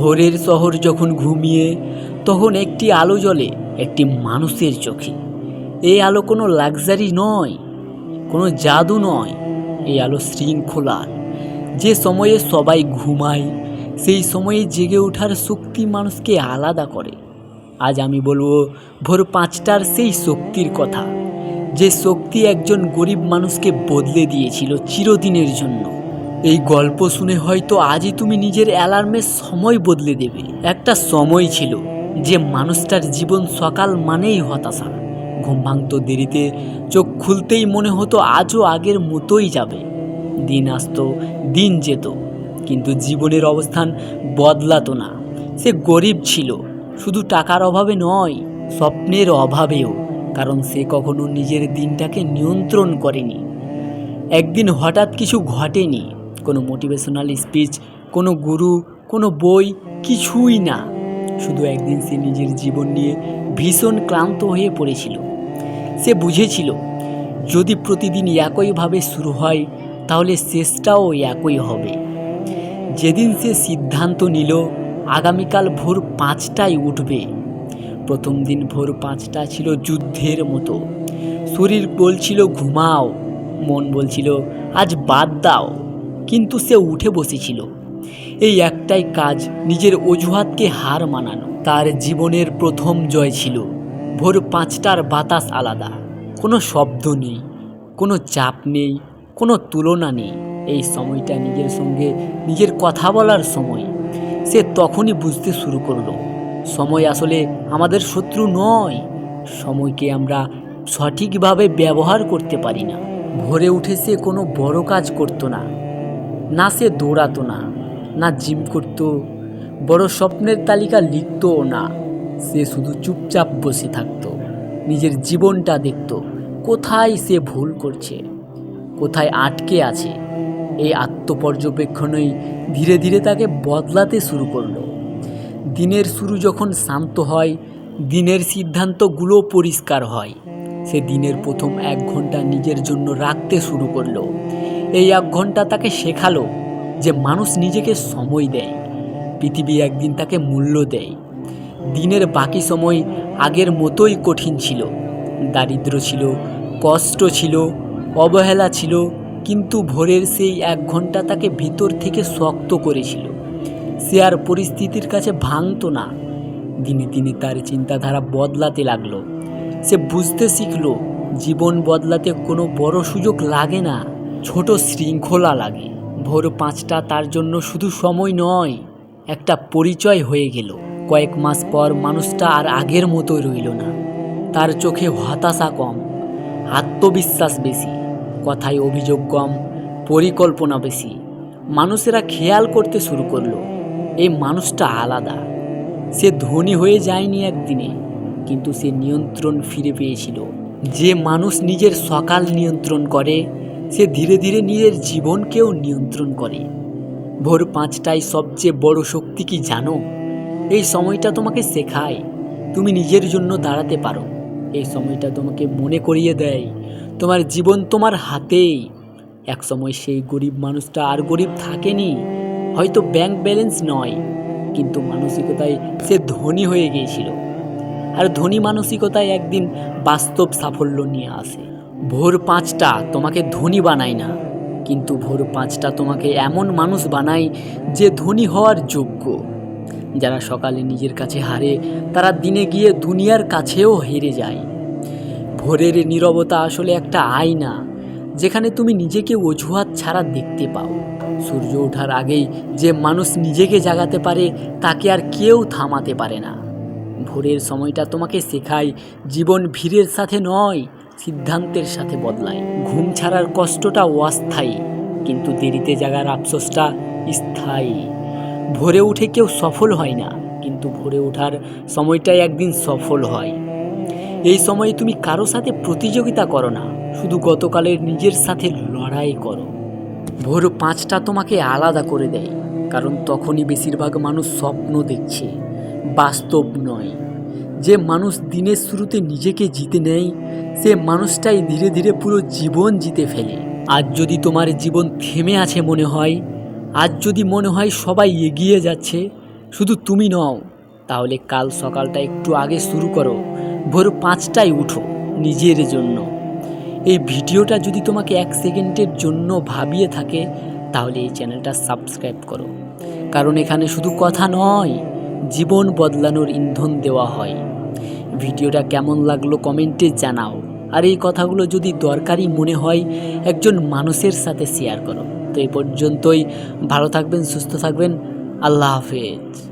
ভোরের শহর যখন ঘুমিয়ে, তখন একটি আলো জ্বলে, একটি মানুষের চোখে। এই আলো কোনো লাক্সারি নয়, কোনো জাদু নয়, এই আলো শৃঙ্খলার যে সময়ে সবাই ঘুমায়, সেই সময়ে জেগে ওঠার শক্তি মানুষকে আলাদা করে। আজ আমি বলব, ভোর পাঁচটার সেই শক্তির কথা। যে শক্তি একজন গরিব মানুষকে বদলে দিয়েছিল চিরদিনের জন্য। এই গল্প শুনে হয়তো আজই তুমি নিজের অ্যালার্মের সময় বদলে দেবে। একটা সময় ছিল যে মানুষটার জীবন সকাল মানেই হতাশা। ঘুম ভাঙতো দেরিতে, চোখ খুলতেই মনে হতো আজও আগের মতোই যাবে। দিন আসতো, দিন যেত, কিন্তু জীবনের অবস্থান বদলাতো না। সে গরিব ছিল, শুধু টাকার অভাবে নয়, স্বপ্নের অভাবেও, কারণ সে কখনো নিজের দিনটাকে নিয়ন্ত্রণ করেনি। একদিন হঠাৎ কিছু ঘটেনি কোনো মোটিভেশনাল স্পিচ কোনো গুরু কোনো বই, কিছুই না। শুধু একদিন সে নিজের জীবন নিয়ে ভীষণ ক্লান্ত হয়ে পড়েছিল। সে বুঝেছিল, যদি প্রতিদিন একইভাবে শুরু হয়, তাহলে শেষটাও একই হবে। যেদিন সে সিদ্ধান্ত নিল, আগামীকাল ভোর পাঁচটায় উঠবে। প্রথম দিন ভোর পাঁচটা ছিল যুদ্ধের মতো। শরীর বলছিল, ঘুমাও। মন বলছিল, আজ বাদ দাও। কিন্তু সে উঠে বসেছিল। এই একটাই কাজ নিজের অজুহাতকে হার মানানো। তার জীবনের প্রথম জয় ছিল, ভোর পাঁচটার বাতাস আলাদা। কোনো শব্দ নেই, কোনো চাপ নেই, কোনো তুলনা নেই। এই সময়টা নিজের সঙ্গে নিজের কথা বলার সময়। সে তখনই বুঝতে শুরু করল, সময় আসলে আমাদের শত্রু নয়। সময়কে আমরা সঠিকভাবে ব্যবহার করতে পারি না। ভোরে উঠে সে কোনো বড় কাজ করতো না। না সে দৌড়াতো না না জিম করতো, বড় স্বপ্নের তালিকা লিখতও না। সে শুধু চুপচাপ বসে থাকতো, নিজের জীবনটা দেখতো, কোথায় সে ভুল করছে, কোথায় আটকে আছে। এই আত্মপর্যবেক্ষণই ধীরে ধীরে তাকে বদলাতে শুরু করল। দিনের শুরু যখন শান্ত হয়, দিনের সিদ্ধান্তগুলো পরিষ্কার হয়। সে দিনের প্রথম এক ঘণ্টা নিজের জন্য রাখতে শুরু করল। এই এক ঘণ্টা তাকে শেখালো যে মানুষ নিজেকে সময় দেয়, পৃথিবী একদিন তাকে মূল্য দেয়। দিনের বাকি সময় আগের মতোই কঠিন ছিল, দারিদ্র ছিল, কষ্ট ছিল, অবহেলা ছিল, কিন্তু ভোরের সেই এক ঘণ্টা তাকে ভিতর থেকে শক্ত করেছিল। সে আর পরিস্থিতির কাছে ভাঙতো না। দিনে দিনে তার চিন্তাধারা বদলাতে লাগল। সে বুঝতে শিখল, জীবন বদলাতে কোনো বড় সুযোগ লাগে না। ছোট শৃঙ্খলা লাগে। ভোর পাঁচটা তার জন্য শুধু সময় নয়, একটা পরিচয় হয়ে গেল। কয়েক মাস পর মানুষটা আর আগের মতো রইল না। তার চোখে হতাশা কম, আত্মবিশ্বাস বেশি, কথায় অভিযোগ কম, পরিকল্পনা বেশি। মানুষেরা খেয়াল করতে শুরু করল এই মানুষটা আলাদা। সে ধনী হয়ে যায়নি একদিনে, কিন্তু সে নিয়ন্ত্রণ ফিরে পেয়েছিল। যে মানুষ নিজের সকাল নিয়ন্ত্রণ করে সে ধীরে ধীরে নিজের জীবনকেও নিয়ন্ত্রণ করে। ভোর পাঁচটায় সবচেয়ে বড় শক্তি কি জানো? এই সময়টা তোমাকে শেখায়। তুমি নিজের জন্য দাঁড়াতে পারো। এই সময়টা তোমাকে মনে করিয়ে দেয়। তোমার জীবন তোমার হাতেই। এক সময় সেই গরিব মানুষটা আর গরিব থাকেনি। হয়তো ব্যাংক ব্যালেন্স নয়, কিন্তু মানসিকতায় সে ধনী হয়ে গিয়েছিল। আর ধনী মানসিকতায় একদিন বাস্তব সাফল্য নিয়ে আসে। ভোর পাঁচটা তোমাকে ধনী বানায় না, কিন্তু ভোর পাঁচটা তোমাকে এমন মানুষ বানায় যে ধনী হওয়ার যোগ্য। যারা সকালে নিজের কাছে হারে, তারা দিনে গিয়ে দুনিয়ার কাছেও হেরে যায়। ভোরের নীরবতা আসলে একটা আয়না, যেখানে তুমি নিজেকে অজুহাত ছাড়া দেখতে পাও। সূর্য ওঠার আগেই যে মানুষ নিজেকে জাগাতে পারে, তাকে আর কেউ থামাতে পারে না। ভোরের সময়টা তোমাকে শেখায়, জীবন ভিড়ের সাথে নয় সিদ্ধান্তের সাথে বদলায়। ঘুম ছাড়ার কষ্টটা অস্থায়ী, কিন্তু দেরিতে জাগার আফসোসটা স্থায়ী। ভোরে উঠে কেউ সফল হয় না, কিন্তু ভোরে ওঠার সময়টাই একদিন সফল হয়। এই সময়ে তুমি কারও সাথে প্রতিযোগিতা করো না, শুধু গতকালের নিজের সাথে লড়াই করো। ভোর পাঁচটা তোমাকে আলাদা করে দেয়, কারণ তখনই বেশিরভাগ মানুষ স্বপ্ন দেখছে, বাস্তব নয়। যে মানুষ দিনের শুরুতে নিজেকে জিতে নেয়, সে মানুষটাই ধীরে ধীরে পুরো জীবন জিতে ফেলে। আজ যদি তোমার জীবন থেমে আছে মনে হয়, আজ যদি মনে হয় সবাই এগিয়ে যাচ্ছে, শুধু তুমি নও, তাহলে কাল সকালটা একটু আগে শুরু করো, ভোর পাঁচটায় উঠো নিজের জন্য। এই ভিডিওটা যদি তোমাকে এক সেকেন্ডের জন্য ভাবিয়ে থাকে, তাহলে এই চ্যানেলটা সাবস্ক্রাইব করো। কারণ এখানে শুধু কথা নয়, জীবন বদলানোর ইন্ধন দেওয়া হয়। ভিডিওটা কেমন লাগল কমেন্টে জানাও। আর এই কথাগুলো যদি দরকারি মনে হয়, একজন মানুষের সাথে শেয়ার করো। তো এই পর্যন্তই, ভালো থাকবেন, সুস্থ থাকবেন, আল্লাহ হাফেজ।